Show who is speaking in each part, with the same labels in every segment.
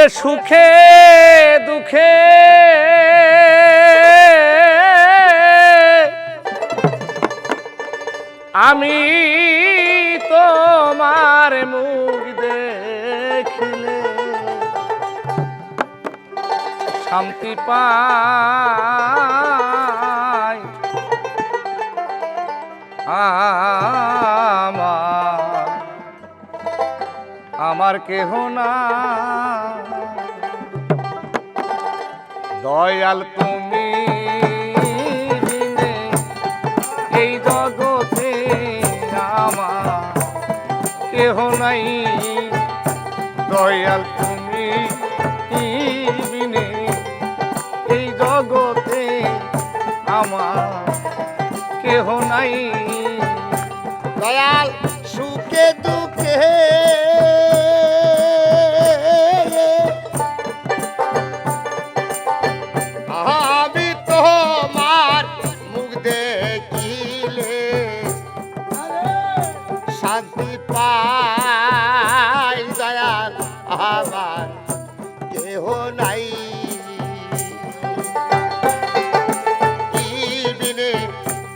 Speaker 1: ওরে সুখে দুঃখে। আমি তোমার মুখ দেখিলে। শান্তি পাই। আমার আমার কেহ না। দয়াল তুমি এই জগতে আমার কেহ নাই। দয়াল তুমি এই জগতে আমার কেহ নাই।
Speaker 2: দয়াল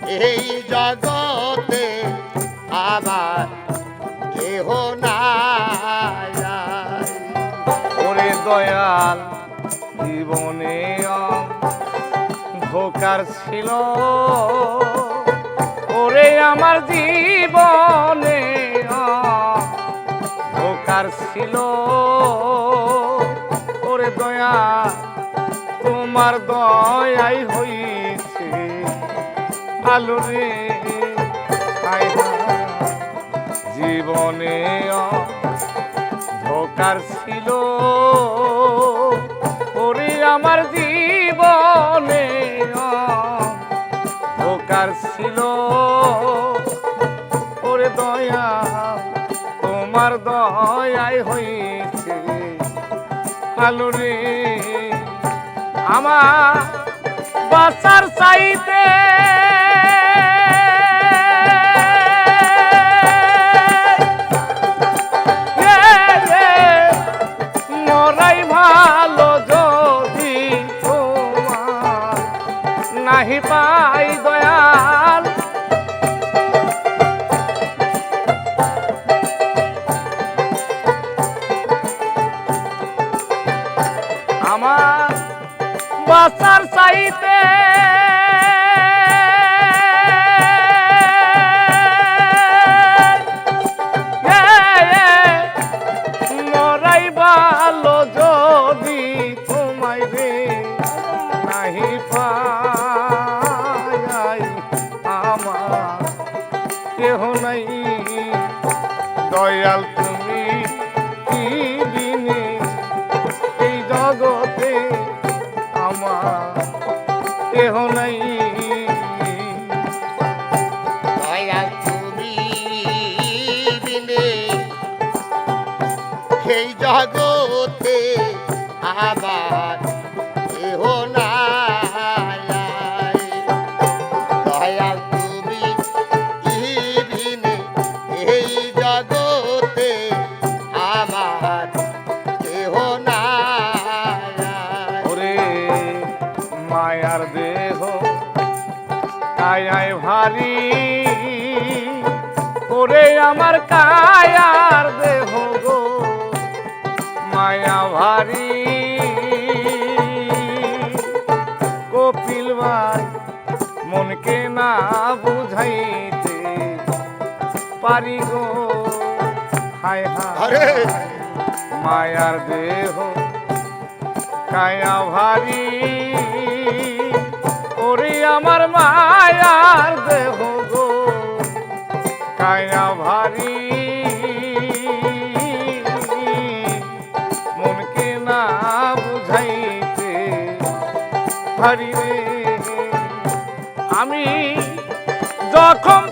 Speaker 2: এই জগতে আমার কেহ নাই।
Speaker 1: ওরে দয়াল, জীবনে ধোকার ছিল। ওরে আমার জীবনে ধোকার ছিল। আলো রে। জীবনে ধোকার ছিল। ওরে আমার জীবনে ধোকার ছিল। ওরে দয়া, তোমার দয়াই হয়েছে আলো রে। আমার বাসার চাইতে ভালো যদি তোমার নাহি পাই দয়াল দয়াল তুমি এই জগতে আমার কেহ নাই?
Speaker 2: দয়াল জগতে আবার কেহ নাই।
Speaker 1: কায়ায় ভারী। ওরে আমার কায়ার দেহ গো মায়া ভারী। কপিল ভাই মনকে না বুঝাইতে পারি গো। হায় হায় মায়ার দেহ কায়া ভারী। আমার মায়ার দেহ গো। কায়া ভারী। মনকে না বুঝাইতে ভারি আমি যখন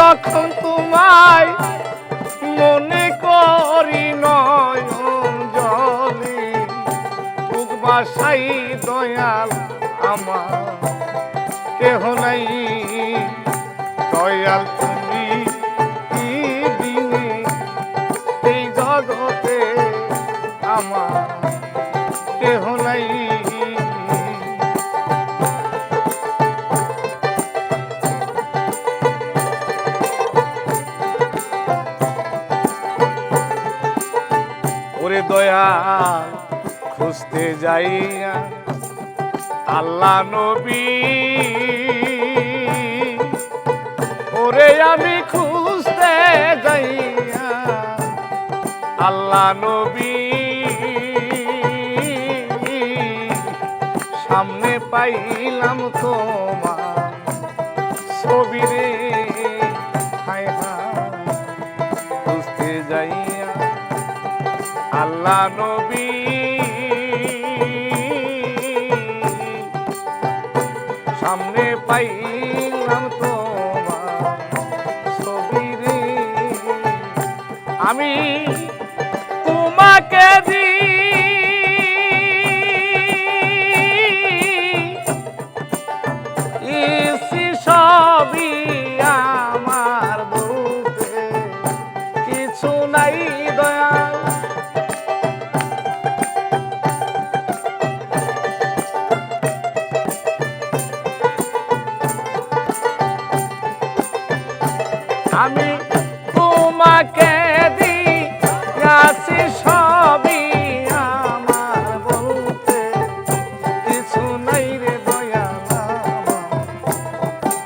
Speaker 1: যখন তোমায় মনে করি নয়ন জলে। বুক বাসাই দয়াল আমার কেহ নাই দয়াল দয়াল, খুঁজতে যাইয়া আল্লাহ নবী। ওরে আমি খুঁজতে যাইয়া আল্লাহ নবী। সামনে পাইলাম তোমার ছবি আল্লাহ নবী। সামনে পাই তোমার ছবি রে। আমি তোমাকে দি আমি তোমাকে দিয়াছি সবই আমার বলতে। কিছু নাই রে দয়াল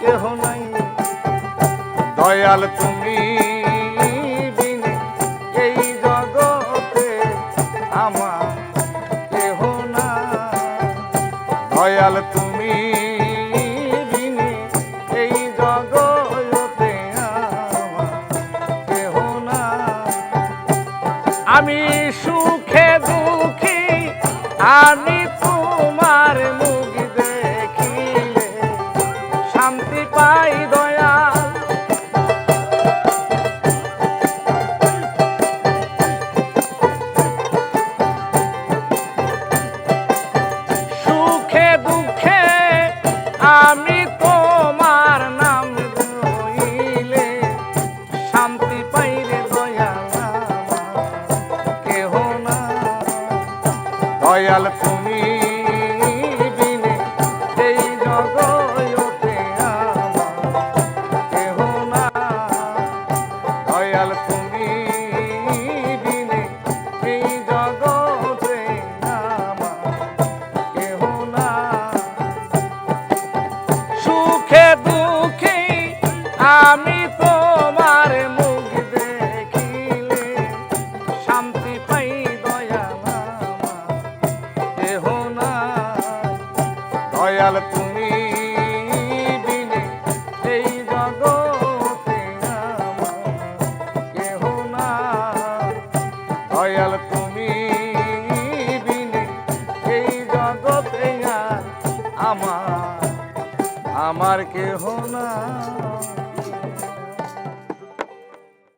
Speaker 1: কেহ নাই। দয়াল তুমি আমি সুখে দুঃখী আমি